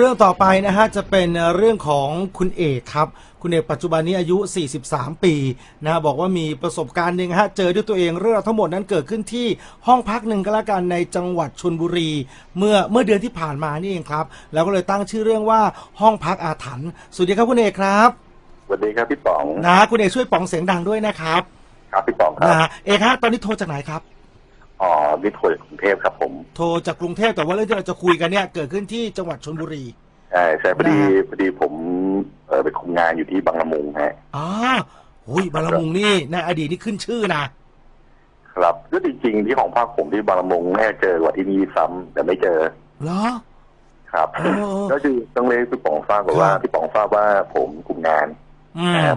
เรื่องต่อไปนะฮะจะเป็นเรื่องของคุณเอกครับ คุณเอกปัจจุบันนี้อายุ 43 ปีนะฮะบอกว่ามีประสบการณ์หนึ่งฮะเจอด้วยตัวเองเรื่องราวทั้งหมดนั้นเกิดขึ้นที่ห้องพักหนึ่งก็แล้วกันในจังหวัดชนบุรี เมื่อเมื่อเดือนที่ผ่านมานี่เองครับ แล้วก็เลยตั้งชื่อเรื่องว่าห้องพักอาถรรพ์สวัสดีครับคุณเอกครับสวัสดีครับพี่ป๋องนะฮะคุณเอกช่วยป๋องเสียงดังด้วยนะครับ ครับพี่ป๋องครันะบฮะเอกฮะตอนนี้โทรจากไหนครับ อ๋อวิทย์โทรจากกรุงเทพครับผมโทรจากกรุงเทพแต่ว่าเรื่องที่เราจะคุยกันเนี่ย เกิดขึ้นที่จังหวัดชนบุรี ใช่ใช่พอดีนะฮะพอดีผมเออไปคุมงานอยู่ที่บางละมุงฮะอ๋อหุยบาลามุงนี่ในอดีตนี่ขึ้นชื่อนะ ครับก็จริงๆที่ของภาคผมที่บางละมุงแม่เจอกว่าที่นี่ซ้ำแต่ไม่เจอเหรอ ครับเออก็คือต้องเลยนพี่ป๋องทราบก่อนว่าครับ พี่ป๋องทราบว่าผมคุมงานอืมนะฮะ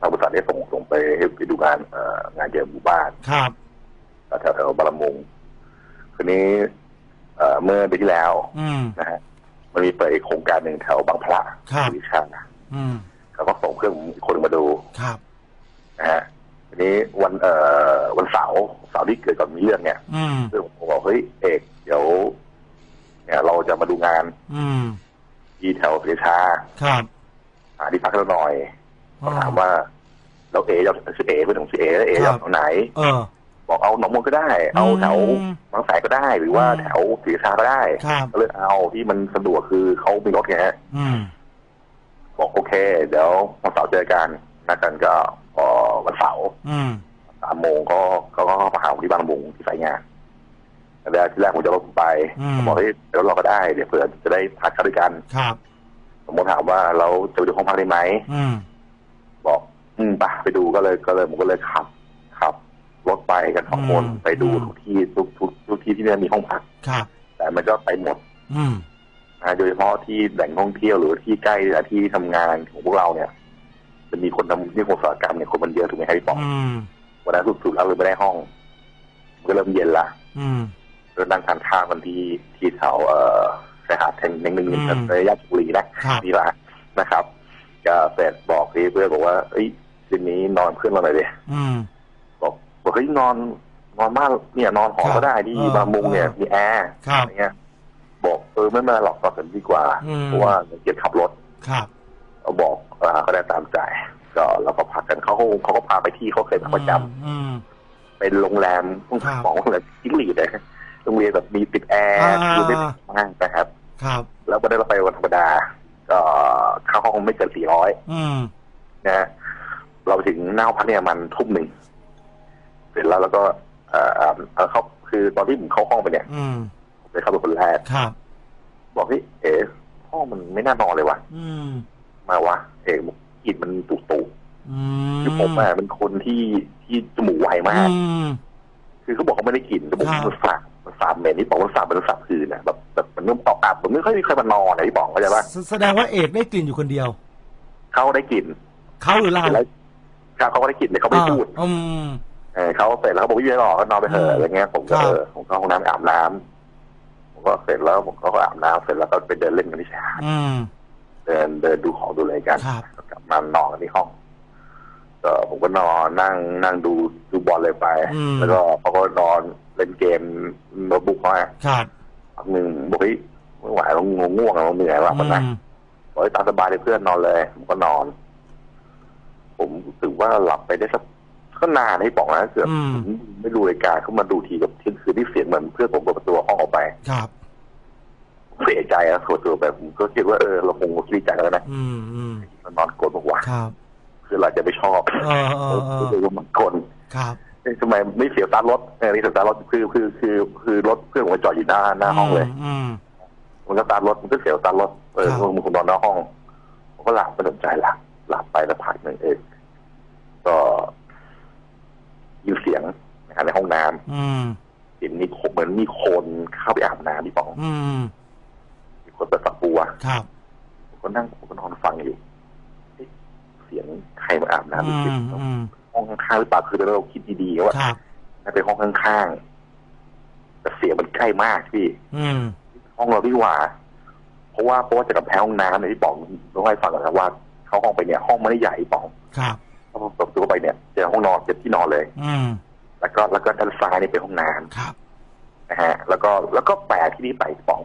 ทางบริษัทได้ส่งส่งไปให้ไปดูงานเอ่องานเกี่ยวกับหมู่บ้าน ครับ แถวแถวๆบางละมุงคืนนี้เอ่อเมื่อเดือนที่แล้วอืมนะฮะมันมีเปิดอีกโครงการหนึ่งแถวบางพระครับวิชาอืมเขาก็ส่งเพื่อนผมอีกคนมาดูครับนะฮะทีนี้วันเอ่อวันเสาร์เสาร์ที่เกิดก่อนมีเรื่องเนี่ยอืมเรื่องผมบอกเฮ้ยเอกเดี๋ยว เนี่ย เราจะมาดูงาน อืมที่แถวเสียชาครับหาที่พักเราหน่อยอ๋อถามว่าเราเอจะชื่อเอเพื่อนของชื่อเอแล้วเอครัจะบเอาไหน เออ บอกเอาหนองมนก็ได้ เอาแถวอืมบางแสนก็ได้ หรือว่าอืมแถวศรีราชาก็ได้ครับก็เลยเอาที่มันสะดวกคือเขามีรถไงฮะอืมบอกโอเค เดี๋ยววันเสาร์เจอกันนัดกันก็พอวันเสาร์อืมสามโมงก็ก็ก็มาหาผมที่บางละมุงที่สายงานแล้วที่แรกผมจะรถผมไปอืมผมบอกเฮ้ยเดี๋ยวเราก็ได้ เดี๋ยวเผื่อจะได้พักกันด้วยกันครับผมก็ถามว่าเราจะไปดูห้องพักได้ไหมอืมบอก อืมไปไปดูก็เลยก็เลยผมก็เลยขับขับ รถไปกันสองคนอืมไปดูอืมทุกที่ทุกทุกทุกที่ที่เนี่ยมีห้องพักครับแต่มันก็ไปหมด อืมนะโดยเฉพาะที่แหล่งท่องเที่ยวหรือที่ใกล้กับที่ทำงานของพวกเราเนี่ยจะมีคนทำที่โฆษณกรรมเนี่ยคนมันเยอะถูกไหมครับพี่ป๋องอืมวันนั้นสุดๆแล้วเลยไม่ได้ห้องมันก็เริ่มเย็นละอืมก็นั่งทานข้าวกันที่ที่แถวเอ่อชายหาดแห่งหนึ่งหนึ่งอืมในย่านชลบุรีนะครับนี่ละนะครับ ก็เสร็จบอกพี่เพื่อนบอกว่าเอ้ยคืนนี้นอนเพื่อนเราหน่อยดิอืม บอกบอกเฮ้ยนอนนอนบ้านเนี่ยนอนหอครับก็ได้ที่เออบางมุงเนี่ยเออมีแอร์ครับอะไรเงี้ยบอกเออไม่เป็นไรหรอกนอนกันดีกว่าอืมเพราะว่าเกียรขับรถครับเขาบอกอ่าเขาได้ตามใจก็เราก็พักกันเขาก็เขาก็พาไปที่เขาเคยพักประจำอืมเป็นโรงแรมครับของโรงแรมจิ้งหรีดนะโรงเรียนแบบมีติดแอร์อ่าคือไม่มากนะครับ ครับ แล้วก็ได้เราไปวันธรรมดา ก็ค่าห้องไม่เกินสี่ร้อยอืมนะฮะเราไปถึงหน้าห้องพักเนี่ยมันทุ่มหนึ่ง เสร็จแล้วแล้วก็เอ่อเอ่อเอ่อเขาคือตอนที่ผมเข้าห้องไปเนี่ยอืมผมไปเข้าเป็นคนแรกครับ บอกเฮ้ยเอ๋ห้องมันไม่น่านอนเลยวะอืมมาวะเอ๋กลินมันตุตุอืมคือผมอะเป็นคนที่ที่จมูกไวมากอืมคือเขาบอกเขาไม่ได้กลิ่นแต่ผมครับมันสาบมันสาบเหม็นที่บอกว่าสาบมันสาบคืนนะแบบแบบมันเริ่มตอกอับมันไม่ค่อยมีใครมานอนนะที่บอกเข้าใจปะแสแสดงว่าเอกได้กลิ่นอยู่คนเดียวเขาได้กลิ่นเขาหรือเราแล้วครับเขาก็ได้กลิ่นแต่เขาไม่พูด อืม เออเขาเสร็จแล้วเขาบอกพี่ไม่หรอกก็นอนไปเถอือะมอะไรเงี้ยผมก็ครับเออผมก็ห้องน้ำไปอาบน้ำผมก็เสร็จแล้วผมก็อาบน้ำเสร็จแล้วก็ไปเดินเล่นกันที่ชายหาดอืมเดินเดินดูของดูอะไรกันครับกลับมานอนกันที่ห้องก็ผมก็นอนนั่งนั่งดูดูบอลเลยไปอืมแล้วก็เขาก็นอนเล่นเกมโน้ตบุ๊กเขาอะครับพักหนึ่งบอกเฮ้ยไม่ไหวเราง่วงเราเหนื่อยว่ะอืคนนั้นมบอกให้ตามสบายเลยเพื่อนนอนเลยผมก็นอน ผมรู้สึกว่าหลับไปได้สัก ก็นานให้บอกนะเกือบอืมผมไม่ดูรายการเขามาดูทีกับเที่ยงคืนที่เสียงเหมือนเพื่อนผมเปิดประตูห้องออกไปครับ เสียใจอะส่วนตัวแบบผมก็คิดว่าเออเราคงคิดใจแล้วนะอืมอืมมันนอนกดบอกว่าครับ คือเราจะไม่ชอบเออเออเออคือมันกดครับ เอ๊ะทำไมไม่เสียตาร์ทรถเออนี่เสียตาร์ทรถคือคือคือคือรถเพื่อนผมจอดอยู่หน้าหน้าห้องเลย อืม มันก็ตาร์ทรถมันก็เสียวตาร์ทรถเออครับมึงคงนอนหน้าห้องผมก็หลับไม่สนใจหลับหลับไปแล้วพักหนึ่งเองก็ ยินเสียงนะครับในห้องน้ำอืมเสียงมีคนเหมือนมีคนเข้าไปอาบน้ำพี่ป๋องอืมมีคนเปิดฝักบัวครับผมก็นั่งผมก็นอนฟังอยู่เอ๊ะเสียงใครมาอาบน้ำอืเสียงมอืมห้องข้างๆหรือเปล่าคือเราคิดดีๆว่าครับน่าเป็นห้องข้างๆแต่เสียงมันใกล้มากพี่อืมห้องเราพี่หว่าเพราะว่าเพราะว่าจากกำแพงห้องน้ำเนี่ยพี่ป๋องต้องให้ฟังก่อนนะว่าเข้าห้องไปเนี่ยห้องไม่ได้ใหญ่พี่ป๋องครับ พอเปิดประตูเข้าไปเนี่ยเจอห้องนอนเจอที่นอนเลย อืมแล้วก็แล้วก็ด้านซ้ายเนี่ยเป็นห้องน้ครับำนะฮะ แล้วก็แล้วก็แปลกที่นี่ไปพี่ป๋อง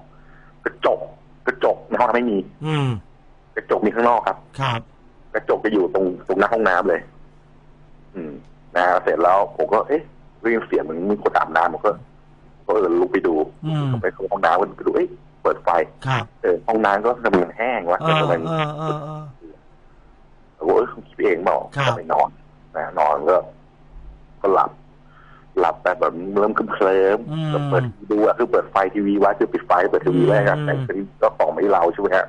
กระจกกระจกในห้องน้ำไม่มีอืมกระจกมีข้างนอกครับ ครับ กระจกจะอยู่ตรงตรงหน้าห้องน้ำเลย อืม นะฮะเสร็จแล้วผมก็เอ๊ะได้ยินเสียงเหมือนมีคนอาบน้ำผมก็ก็เออลุกไปดูอืมไปเข้าห้องน้ำก็ไปดูเอ๊ะเปิดไฟ ครับ เออห้องน้ำก็ทำไมมันแห้งวะเอทำอไมเออเออเออผมก็ เออคิดเองเปล่าครับ ก็ไปนอนนะนอนก็ก็หลับ หลับแต่แบบเริ่มเคลิ้มอืมๆก็เปิดทีวีดูอะคือเปิดไฟทีวีไว้คือปิดไฟเปิดทีวีไว้ครับอืม แต่ทีนี้ก็ส่องไม่เราใช่ไหมฮะ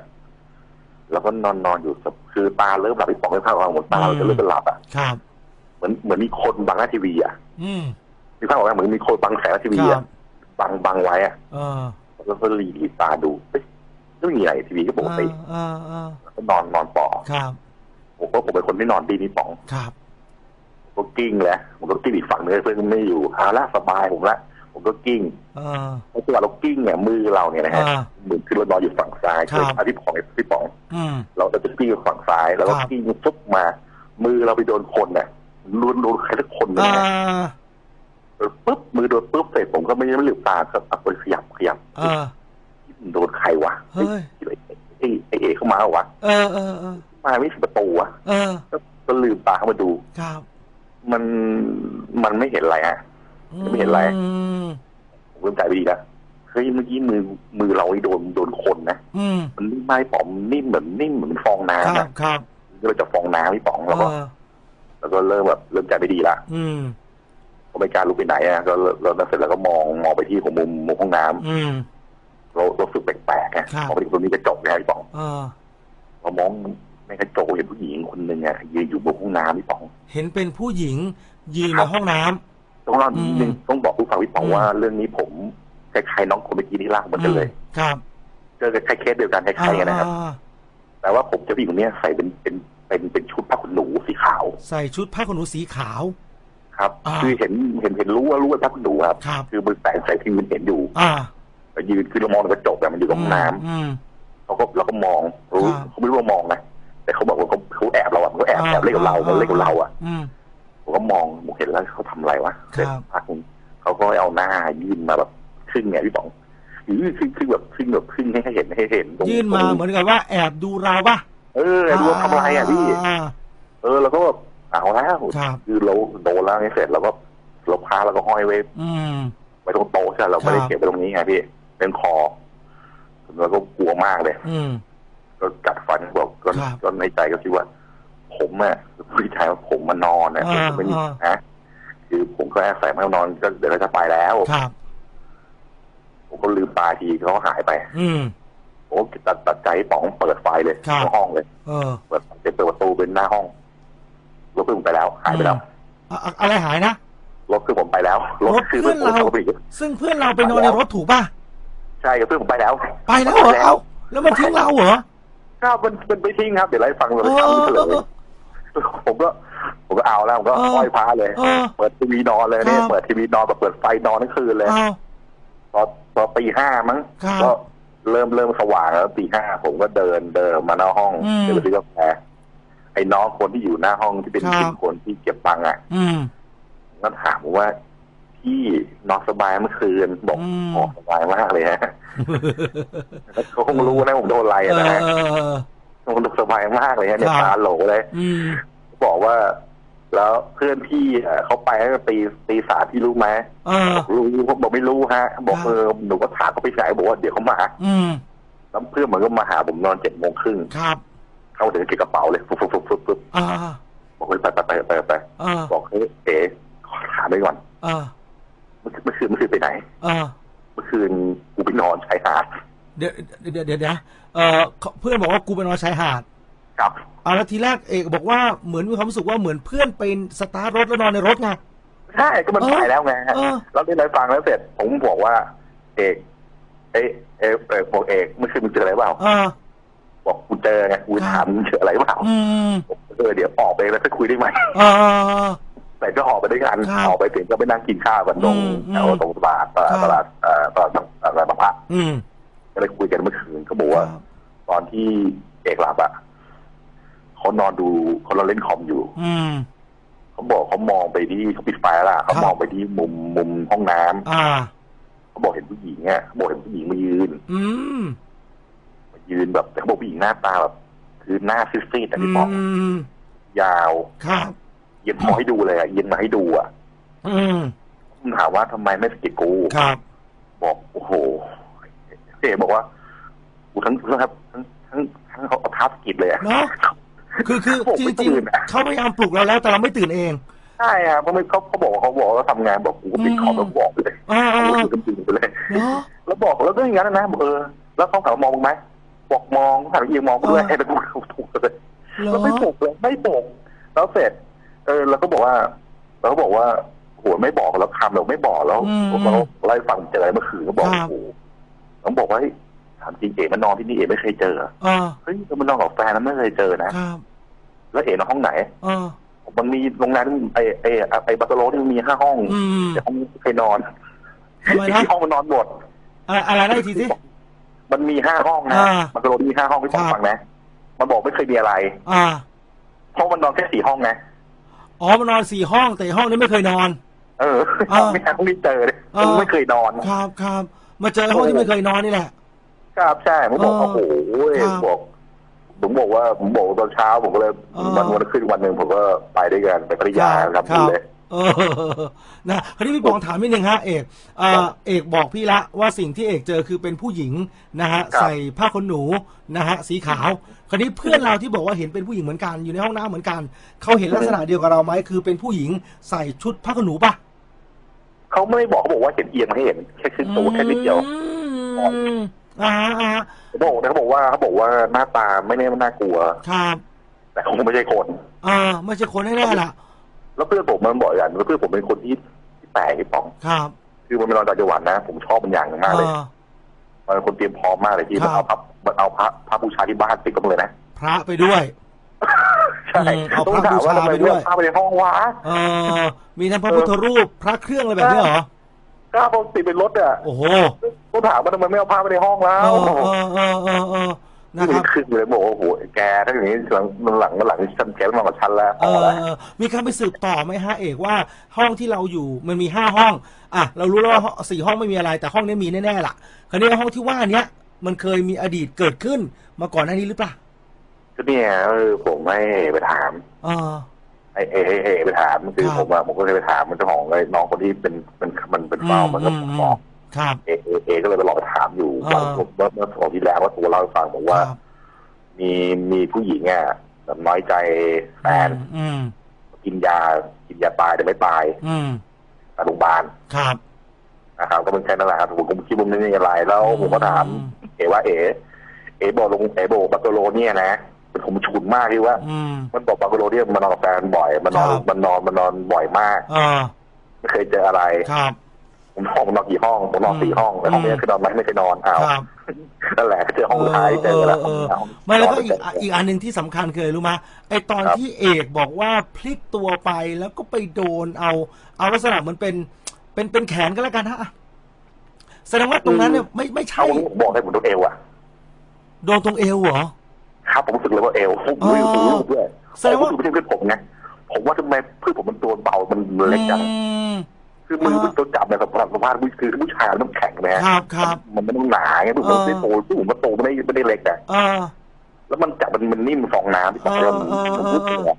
แล้วก็นอนนอนอยู่สักคือตาเริ่มหลับพี่ป๋องไม่ภาพว่าหมดตาเราจะเริ่มเป็นหลับอะครับ เหมือนเหมือนมีคนบังหน้าทีวีอะอืมมีภาพออกไหมเหมือนมีคนบังแสงหน้าทีวีครัอะบบังบังไว้อะเออแล้วก็รีรีตาดูเอ๊ะไม่มีอะไรทีวีก็ปกติเออเออแล้วก็นอนนอนต่อ ครับ ผมก็ผมเป็นคนที่นอนดีนี่ป๋องครับผมก็กิ้งแหละผมก็กิ้งอีกฝั่งนึงเพื่อนไม่อยู่เอาละสบายผมละผมก็กิ้งเออเพราะว่าเรากิ้งเนี่ยมือเราเนี่ยนะฮะอ่ามือคือเรานอนอยู่ฝั่งซ้ายครับคืออาที่ป๋องที่ป๋องอืมเราจะกิ้งอยู่ฝั่งซ้าย แล้วก็ครับกิ้งฟุบมา มือเราไปโดนคนเนี่ยลุ้นโดนใครสักคนหนึงอ่านะปุ๊บมือโดนปุ๊บเสร็จผมก็ไม่ไม่ลืมตาครับเอาไปขยับขยับเออโดนใครวะเฮ้ยไอ้ไอ้ไอ้เอกเข้ามาเหรอวะเออเออเออ มาไม่ถึงประตูอะเออก็ก็ลืมตาเข้ามาดู ครับ มันมันไม่เห็นอะไรฮะไม่เห็นอะไรอืมผมเริ่มใจไม่ดีแล้วเฮ้ยเมื่อกี้มือมือเราไอ้โดนโดนคนนะอืมมันนิ่มไม้ป๋อมนิ่มเหมือนนิ่มเหมือนฟองครัน้ำบนะครับเราจะฟองน้ำพี่ป๋องแล้วก็เออแล้วก็เริ่มแบบเริ่มใจไม่ดีละอืมก็ไม่กล้าลุกไปไหนอะก็เราเราเสร็จแล้วก็มองมองไปที่ของมุมมุมห้องน้ำอืมเราเราสึกแปลกๆไงครับมองไปที่ตรงนี้กระจกนะพี่ป๋องเออเรามอง ในกระจกเห็นผู้หญิงคนหนึ่งอะยืนอยู่บนห้องน้ำพี่ป๋องเห็นเป็นผู้หญิงยืนครัในบห้องน้ำ ต้องเล่านิดนึงอืมต้องบอกผู้ฟังพี่ป๋องอืมว่าเรื่องนี้ผมคล้ายๆน้องคนเมื่อกี้ที่เล่าเหมือนกันเลย ครับเจอกันคล้ายๆเดียวกันคล้ายๆกันนะครับ อ่าแต่ว่าผมเจะผู้หญิงคนเนี้ยใส่เป็นเป็นเป็นเป็นชุดผ้าขนหนูสีขาวใส่ชุดผ้าขนหนูสีขาว ครับอ่า คือเห็นเห็นเห็นรู้ว่ารู้ว่าผ้าขนหนูครับ ครับ คือมือแสงใส่ที่มันเห็นอยู่อ่าแต่ยืนคือเรามองในกระจกแบบมันอยู่กับห้องน้ำอืมเขาก็เราก็มองรู้ครับ เขาไม่รู้ว่ามองนะ แต่เขาบอกว่าเขาเขาแอบเราอะเขาแอบแอบเล่นกับเราเขาเล่นกับเราอะอืมผมก็มองผมเห็นแล้วเขาทำอะไรวะครับเสร็จพักหนึ่งเขาก็เอาหน้ายื่นมาแบบครึ่งไงพี่ป๋องอือครึ่งครึ่งแบบครึ่งแบบครึ่งให้เห็นให้เห็นตรงยื่นมาตรงเหมือนกับว่าแอบดูเราปะเออดูว่าทำอะไรอะพี่อ่า เออเราก็แบบเอาแล้วครับคือเราโดนแล้วนี่เสร็จเราก็เราพาเราก็ห้อยไว้อืม ไว้ตรงโต๊ะใช่ไหมเราไม่ได้ครับ เก็บไว้ตรงนี้ไงพี่เป็นคอเราก็กลัวมากเลย อืม ก็กัดฟันบอกก็ครับก็ในใจก็คิดว่า ผมอะพี่ชายว่าผมมานอนนะผมอ่าไม่มีอ่านะคือผมก็แอบใส่มานอนก็เดี๋ยวเราจะไปแล้วครับผมก็ลืมตาทีเขาหายไป อืมผมก็ตัดตัดใจป๋องเปิดไฟเลยครับเข้าห้องเลยเออเปิดเปิดประตูเป็นหน้าห้องรถเพื่อนผมไปแล้ว หายไปแล้วอะอะอะไรหายนะรถเพื่อนผมไปแล้วรถรถคือเพื่เพื่ออนนผมเราเขาไปอีกซึ่งเพื่อนเราไปนอนในรถถูกป่ะใช่เพื่อนผมไปแล้ว ไปแล้วเหรอเอ้าแล้วมันทิ้งเราเหรอ ครับมันมันไม่ทิ้งครับเดี๋ยวไล่าให้ฟังเลยเออทำเฉลเออยผมก็ผมก็เอาแล้วผมก็เออห้อยพระเลยเออเปิดทีวีนอนเลยเนี่ยครับเปิดทีวีนอนแบบเปิดไฟนอนทั้งคืนเลยเอ้าตอนตอนตีห้ามั้งครับก็เริ่มเริ่มสว่างแล้วตีห้าผมก็เดินเดินมาหน้าห้องอืมเดินไปซื้อกาแฟไอ้น้องคนที่อยู่หน้าห้องที่เป็นครับเป็นคนที่เก็บตังค์อะอืมก็ถามผมว่า พี่นอนสบายเมื่อคืนบอกอืมโอ้สบายมากเลยฮะเขาคงรู้นะผมโดนอะไรเออะนะอฮะเออเออผมสบายมากเลยฮะเนี่ยครับตาโหลเลยอืมบอกว่า แล้วเพื่อนพี่เอ่อเขาไปตั้งแต่ตีตีสามพี่รู้ไหมเออบอกรู้ผมบอกไม่รู้ฮะ บอกครับเออหนูก็ถามเขาไปไหนบอกว่าเดี๋ยวเขามาอืมแล้วเพื่อนมันก็มาหาผมนอนเจ็ดโมงครึ่งครับเข้าถึงเก็บกระเป๋าเลยฟุบฟุบฟุบฟุบฟุบอ่าบอกเฮ้ยไปไปไปไปไปเออบอกเฮ้ยเอ๋ขอถามไปก่อนเออ เมื่อเมื่อคืนเมื่อคืนไปไหน เออ เมื่อคืนกูไปนอนชายหาดเดี๋ยวเดี๋ยวเดี๋ยวเดี๋ยวเออเขาเพื่อนบอกว่ากูไปนอนชายหาดครับอ่าแล้วทีแรกเอกบอกว่าเหมือนมีความรู้สึกว่าเหมือนเพื่อนไปสตาร์ทรถแล้วนอนในรถไง ใช่ก็มันเออไปแล้วไงฮะเออ แล้วได้ไหนฟังแล้วเสร็จ ผมบอกว่า เอกเอ๊ะเอ๊ะเอ๊ะบอกเอกเมื่อคืนมึงเจออะไรเปล่าเออ บอกกูเจอไงกูถามมึงเจออะไรเปล่าอืมผมเออเดี๋ยวออกไปแล้วจะคุยได้ไหม เออ แต่ก็ออกไปด้วยกันครับออกไปถึงก็ไปนั่งกินข้าวกันตรงอืมแถวอืมตรงตลาดตลาดครับ ตลาดเอ่อตลาดตลาดบางพระอืมก็เลยคุยกันเมื่อคืนเขาบอกว่าครับตอนที่เอกหลับอะเขานอนดูเขานอนเล่นคอมอยู่ อืม เขาบอกเขามองไปที่เขาปิดไฟแล้วล่ะเขาครับ มองไปที่มุมมุมห้องน้ำอ่า เขาบอกเห็นผู้หญิงอะเขาบอกเห็นผู้หญิงมายืนอืมมายืนแบบแต่เขาบอกผู้หญิงหน้าตาแบบ คือหน้าซีดๆแต่อืพี่ป๋องมยาว ครับ เย็นพอให้ดูเลยอะเย็นมาให้ดูอะอืมผมถามว่าทำไมไม่สะกิดกูครับ บอกโอ้โหเอ๋บอกว่ากูทั้งครับทั้งทั้งทั้งเขาเอาเท้าสะกิดเลยอะเนาะคือคือผมจไม่ริงตื่นอะๆเขาพยายามปลุกเราแล้วแต่เราไม่ตื่นเองใช่ครับเขาไม่เขาเขาบอกว่าเขาบอกว่าทำงานบอกกูก็ปิดคอมแล้วบอกเลยอ่าเขาอ่าก็ตื่นไปเลยเนาะแล้วบอกแล้วก็อย่างนั้นนะบอกเออแล้วเขาถามว่ามองมึงไหมบอกมองถามว่าเอียงมองกูด้วยเออให้แล้วกูถูกเลยเหรอแล้วไม่ปลุกเลยไม่ปลุกแล้วเสร็จ เออแล้วก็บอกว่าแล้วก็บอกว่าโหไม่บอกแล้วคำเราไม่บอกแล้วผมเราไล่ฟังเจออะไรเมื่อคืนก็บอกโอ้โหต้องบอกว่าเฮ้ยถามจริงเอ๋มันนอนที่นี่เอ๋ไม่เคยเจออ่าเฮ้ยมันนอนกับแฟนแล้วไม่เคยเจอนะครับแล้วเอ๋นอนห้องไหน อ่ามันมีโรงแรมที่ไอไอไอบัตโตโรที่มันมีห้าห้องอืมแต่ห้องไม่เคยนอนทำไมนะที่ห้องมันนอนหมด อะไรอะไรนะอีกทีสิ มันมีห้าห้องนะอ่าบัตโตโรมีห้าห้องพี่ปองครับ ฟังนะ มันบอกไม่เคยมีอะไร อ่า เพราะมันนอนแค่สี่ห้องนะ อ๋อมานอนสี่ห้องแต่ห้องนี้ไม่เคยนอน เอออ่าไม่ห้องนี้เจอเลยอ่ามันไม่เคยนอนครับครับมาเจอห้องที่ไม่เคยนอนนี่แหละ ครับใช่ผมบอกเออโอ้โหครับบอกผมบอกว่าผมบอกตอนเช้าผมก็เลยเออวันวันขึ้นวันหนึ่งผมก็ไปด้วยกันไปพัทยาครับทำบุญเลย เออนะคราวนี้พี่ปองถามนิดนึงฮะเอกอ่าครับเอกบอกพี่ละว่าสิ่งที่เอกเจอคือเป็นผู้หญิงนะฮะครับใส่ผ้าขนหนูนะฮะสีขาว คราวนี้เพื่อนเราที่บอกว่าเห็นเป็นผู้หญิงเหมือนกันอยู่ในห้องน้ำเหมือนกันเขาเห็นลักษณะเดียวกับเราไหมคือเป็นผู้หญิงใส่ชุดผ้าขนหนูปะเขาไม่ได้บอกเขาบอกว่าเห็นเอียงมาให้เห็นแค่ขึ้นตัวแค่นิดเดียวอืมอ่าอ่าเขาบอกนะเขาบอกว่าเขาบอกว่าหน้าตาไม่แน่มันน่ากลัวครับแต่คงไม่ใช่คน อ่า ไม่ใช่คนแน่ๆล่ะ แล้วเพื่อนผมมันบอกอย่างแล้วเพื่อนผมเป็นคนที่ที่แปลกไอ้ป๋องครับ คือมันเป็นนอนต่างจังหวัดนะ ผมชอบมันอย่างหนึงมากเลยอ่ามันเป็นคนเตรียมพร้อมมากเลยที่ครัมันบเอาพับมันเอาพระพระบูชาที่บ้านติดกันมาเลยนะ พระไปด้วยใช่อืมเอาต้องพระถามว่าบูชาทำไมไปด้ไม่วยเอาพระไปในห้องวะเออมีทั้งพระพุทธรูปพระเครื่องอะไรแบบนี้เหรอกล้าพกติดเป็นรถอะโอ้โหต้องถามว่าทำไมไม่เอาพระไปในห้องแล้เอว อเออเออเออเออนะคนี่รับขึ้นเลยบอกว่าโอ้โหแกถ้าอย่างนี้หลังหลังหลังฉันแกต้องนอนกับฉันแล้วเอพออแล้วเออมีการไปสืบต่อไหมฮะเอกว่าห้องที่เราอยู่มันมีห้าห้อง อะเรารู้แล้วว่าห้องสี่ห้องไม่มีอะไรแต่ห้องนี้มีแน่ๆล่ะ คราวนี้ห้องที่ว่าเนี้ยมันเคยมีอดีตเกิดขึ้นมาก่อนหน้านี้หรือเปล่าก็เนี่ยเออผมให้ไปถามเออไอ้เอเอเอไปถามคือครับผมอะผมก็เลยไปถามมันเจ้าของไอ้น้องคนที่เป็นเป็นมันเป็นเฝ้ามันก็อืมบอก ครับ เอเอเอก็เลยไปลองไปถามอยู่อ่าผมเมื่อเมื่อสองที่แล้วว่าตัวเล่าให้ฟังบอกว่าครับมีมีผู้หญิงอะแบบน้อยใจแฟนอืมกินยากินยาตายแต่ไม่ตายอืมแต่โรงพยาบาลครับนะครับก็เป็นแค่นั้นแหละครับผมก็คิดว่าไม่มีอะไรแล้วผมก็ถามอืมเอว่าเอ เอบอกลงเอบอกบัตโตโรเนี่ยนะเป็นผมฉุนมากที่ว่าอืมมันบอกบัตโตโรเนี่ยมันนอนกับแฟนบ่อย มันนอนครับมันนอนมันนอนบ่อยมากอ่าไม่เคยเจออะไรครับ ผมห้องผมนอนกี่ห้องผมนอนสี่ห้องแต่ห้องนี้อืมคือนอนไหมไม่เคยนอนอ้าวครับนั่นแหละเจอห้องสุดท้ายเจอแล้วเออเออห้องไม่แล้วก็อีกนนอีกอันหนึ่งที่สำคัญเคยรู้ไหมไอตอนครับที่ที่เอกบอกว่าพลิกตัวไปแล้วก็ไปโดนเอา เอาลักษณะเหมือนเป็น เป็นเป็นแขนก็แล้วกันฮะอะแสดงว่าตรงนั้นเนี่ยไม่ไม่ใช่เอาผมบอกให้ผมตัวเอวอะโดนตรงเอวเหรอครับผมรู้สึกเลยว่าเอวผมอ๋อรู้สึกรู้ด้วยแสดงว่าผมรู้สึกไม่ใช่เพื่อนผมไงผมว่าทำไมเพื่อนผมมันตัวเบามันเล็กจังอืม คือมืออ่ามันตัวจับเนี่ยสภาพสภาพคือผู้ชายมันต้องแข็งนะฮะครับครับ มันไม่ต้องหนาไงผมเออไม่โตผู้ผมมันโตไม่ได้ไม่ได้เล็กอะอ่าแล้วมันจับมันมันนิ่มฟองน้ำที่จับแล้วมันเออเออมันรู้สึกอะ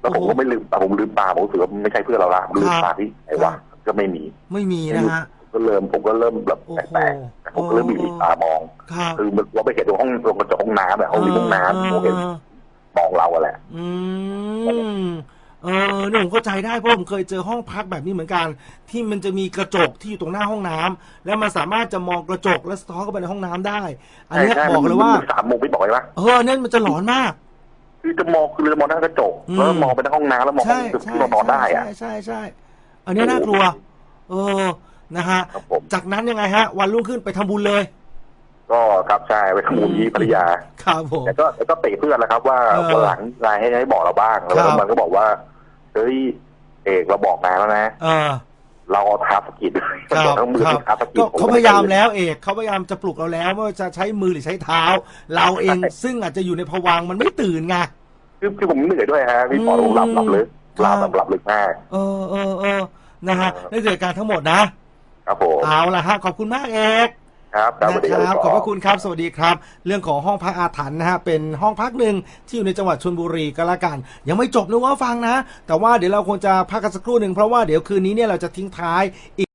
แล้วผมก็ไม่ลืมตาผมลืมตาผมรู้สึกว่ามันไม่ใช่เพื่อนเราละผมลืมตาที่ไอ้วะก็ไม่มี ไม่มีนะฮะก็เริ่มผมก็เริ่มแบบโอ้โหแปลกๆแต่ผมก็เริ่มมีตามองครับคือมันเราไปเห็นตรงห้องตรงกระจกห้องน้ำแบบห้องริมห้องน้ำผมเห็นเออมองเราอะแหละอืม เออเนี่ยผมเข้าใจได้เพราะผมเคยเจอห้องพักแบบนี้เหมือนกัน ที่มันจะมีกระจกที่อยู่ตรงหน้าห้องน้ำแล้วมันสามารถจะมองกระจกและสะท้อนเข้าไปในห้องน้ำได้ อันเนี้ยใช่ใช่บอกเลยว่า มันสามโมงพี่บอกเลยว่าเออเนี่ยมันจะหลอนมาก คือจะมองคือจะมองหน้ากระจกอืม แล้วมองไปในห้องน้ำแล้วมองห้ใช่องใช่ที่เรานอนได้อะ ใช่ใช่ใช่อันเนี้ยน่ากลัว เออนะฮะครับผม จากนั้นยังไงฮะ วันรุ่งขึ้นไปทำบุญเลยก็ครับใช่ไปทำบุญที่พัทยา ครับผม แต่ก็แต่ก็เตะเพื่อนแล้วครับ ว่าเออวันหลังรายให้ให้บอกเราบ้างแล้วครับ มันก็บอกว่า เฮ้ยเอกเราบอกนายแล้วนะเออเราเอาเท้าสะกิดครับบอกทั้งมือครัทั้บงเท้าสะกิดก็ผมเขาก็พไม่ยายามได้แล้วเอกเขาพยายามจะปลุกเราแล้วว่าจะใช้มือหรือใช้เท้า เราเองซึ่งอาจจะอยู่ในภวังค์มันไม่ตื่นไงคือคือผมเหนื่อยด้วยฮะพี่ปออืมผมหลับหลับลึกครับหลับแบบหลับลึกมากเออเออเออนะฮะเออนี่คือเหตุการณ์ทั้งหมดนะครับผมเอาละฮะขอบคุณมากเอก ครับครับสวัสดีนะครับพี่ขปอบพระคุณครับสวัสดีครับ เรื่องของห้องพักอาถรรพ์นะฮะเป็นห้องพักหนึ่งที่อยู่ในจังหวัดชลบุรีก็แล้วกัน ยังไม่จบนะว่าฟังนะ แต่ว่าเดี๋ยวเราคงจะพักกันสักครู่หนึ่งเพราะว่าเดี๋ยวคืนนี้เนี่ยเราจะทิ้งท้ายอีก